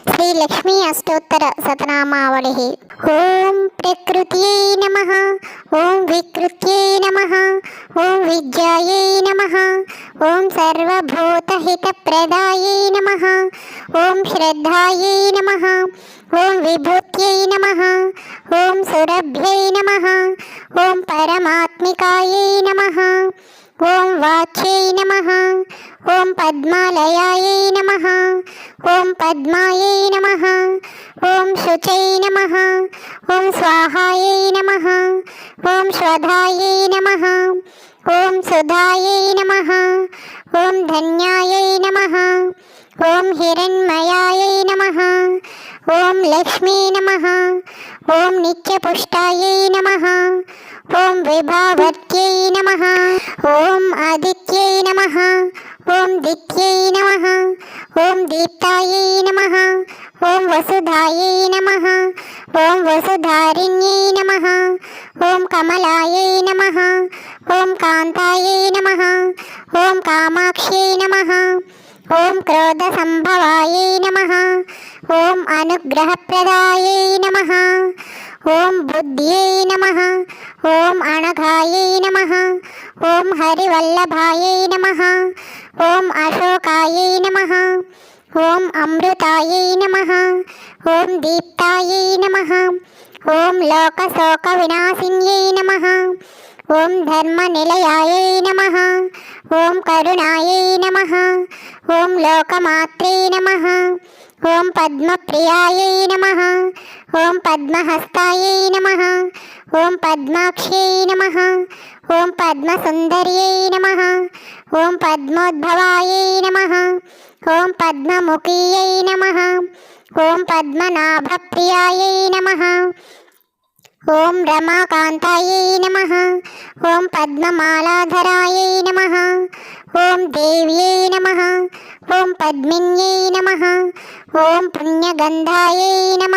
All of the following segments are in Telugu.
శ్రీ లక్ష్మీ అష్టోత్తర సతనామావళి ఓం ప్రకృత్యై నమ ఓం వికృత్యై నమ ఓం విద్యాయై నమ ఓం సర్వభూతహితప్రదాయై నమ ఓం శ్రద్ధాయై నమ ఓం విభూత్యై నమ ఓం సురభ్యై నమ ఓం పరమాత్మికాయై నమ ఓం వాచ్యై నమ ఓం పద్మాలయాయ నమ ఓం పద్మాయై నమ ఓం శుచై నమ ఓం స్వాహాయై నమ ఓం స్వధాయై నమ ఓం సుధాయై నమ ఓం ధన్యాయై నమ ఓం హిరణ్మయాయై నమ ఓం లక్ష్మీ నమ ఓం నిత్యపుష్టాయై నమ ఓం విభావత్యై నమ ఓం ఆదిత్యై నమ ఓం దిత్యై నమ ఓం దీప్తాయై నమ ఓం వసుధాయై నమ ఓం వసుధారిణ్యై నమ ఓం కమలాయై నమ ఓం కాంతాయై నమ ఓం కామాక్ష్యై నమ ఓం క్రోధసంభవాయై నమ ఓం అనుగ్రహప్రదాయై నమ ఓం బుద్ధ్యై నమ ఓం అణఘాయై నమ ఓం హరివల్లభాయై నమ. ఓం అశోకాయై నమ. ఓం అమృతాయై నమ. ఓం దీప్తాయై నమ. ఓం లోకశోక వినాశిన్యై నమ. ఓం ధర్మనిలయాయై నమ. ఓం కరుణాయై నమ. ఓం లోకమాత్రే నమ. ఓం పద్మప్రియాయై నమ. ఓం పద్మహస్తాయై నమ. ఓం పద్మాక్ష్యై నమ. ఓం పద్మసుందర్యై నమ. ఓం పద్మోద్భవాయై నమ. ఓం పద్మముఖీయై నమ. ఓం పద్మనాభప్రియాయై నమ. ఓం రమాకాంతాయై నమ. ఓం పద్మమాలాధరాయై నమ. ఓం దేవ్యై నమ. ఓం పద్మిన్యై నమ. ఓం పుణ్యగంధాయై నమ.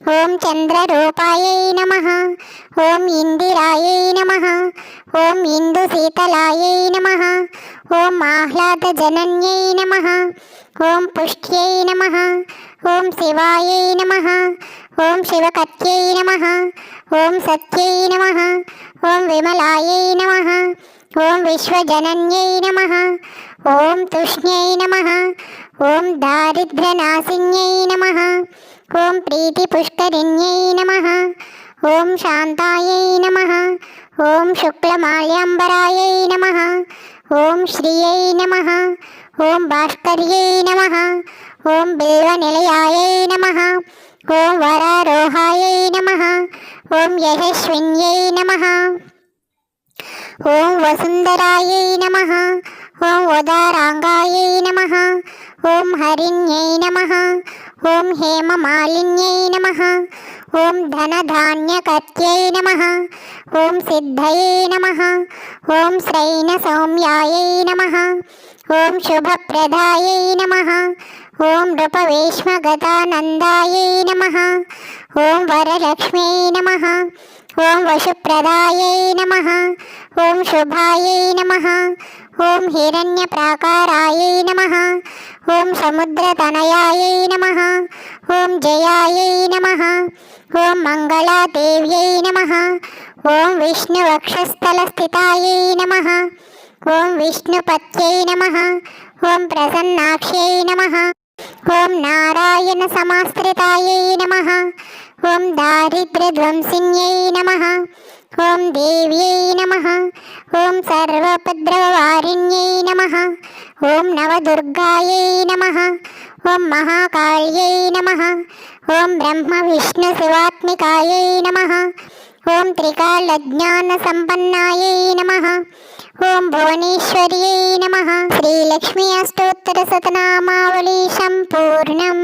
ఓం చంద్రరూపాయై నమ ఓం ఇందిరాయై నమ ఓం ఇందు ఇందుశీతలాయై నమ ఓం ఆహ్లాద ఆహ్లాదజనన్యై నమ ఓం పుష్ట్యై నమ ఓం శివాయై నమ ఓం శివకత్యై నమ ఓం సత్యై నమ ఓం విమలాయై నమ ఓం విశ్వజనన్యై నమ ఓం తుష్ణ్యై నమ ఓం దారిద్ర్యనాశిన్యై నమ ఓం ప్రీతిపుష్కరిణ్యై నమ ఓం శాంతాయై నమ ఓం శుక్లమాల్యాంబరాయై నమ ఓం శ్రియై నమ ఓం భాస్కర్యై నమ ఓం బిల్వనిలయాయై నమ ఓం వరారోహాయై నమ ఓం యశస్విన్యై నమ ఓం వసుంధరాయై నమ ఓం ఉదారాంగాయై నమ ఓం హరిణ్యై నమ ఓం హేమ మాలిన్యై నమ ఓం ధనధాన్యకర్త్యై నమ ఓం సిద్ధయై నమ ఓం శ్రైన సౌమ్యాయై నమ ఓం శుభప్రదాయై నమ ఓం నృపవేష్మగతానందాయై నమ ఓం వరలక్ష్మ్యై నమ ఓం వశుప్రదాయై నమ ఓం శుభాయై నమ ఓం హిరణ్యప్రాకారాయై నమ ఓం సముద్రతనయాయై నమ ఓం జయాయై నమ. ఓం మంగళాదేవ్యై నమ. ఓం విష్ణువక్షస్థలస్థితాయై నమ. ఓం విష్ణుపత్యై నమ. ఓం ప్రసన్నాక్ష్యై నమ. ఓం నారాయణ సమాశ్రితాయై నమ. ఓం దారిద్ర్యధ్వంసిన్యై నమ. ఓం దేవ్యై నమ. ఓం సర్వభద్రవారిణ్యై నమ. ఓం నవదుర్గాయై నమ. ఓం మహాకాళ్యై నమ ఓం బ్రహ్మ విష్ణు శివాత్మికాయై నమ ఓం త్రికాలజ్ఞానసంపన్నాయై నమ ఓం భువనేశ్వర్యై నమ శ్రీలక్ష్మీ అష్టోత్తర శతనామావళి సంపూర్ణం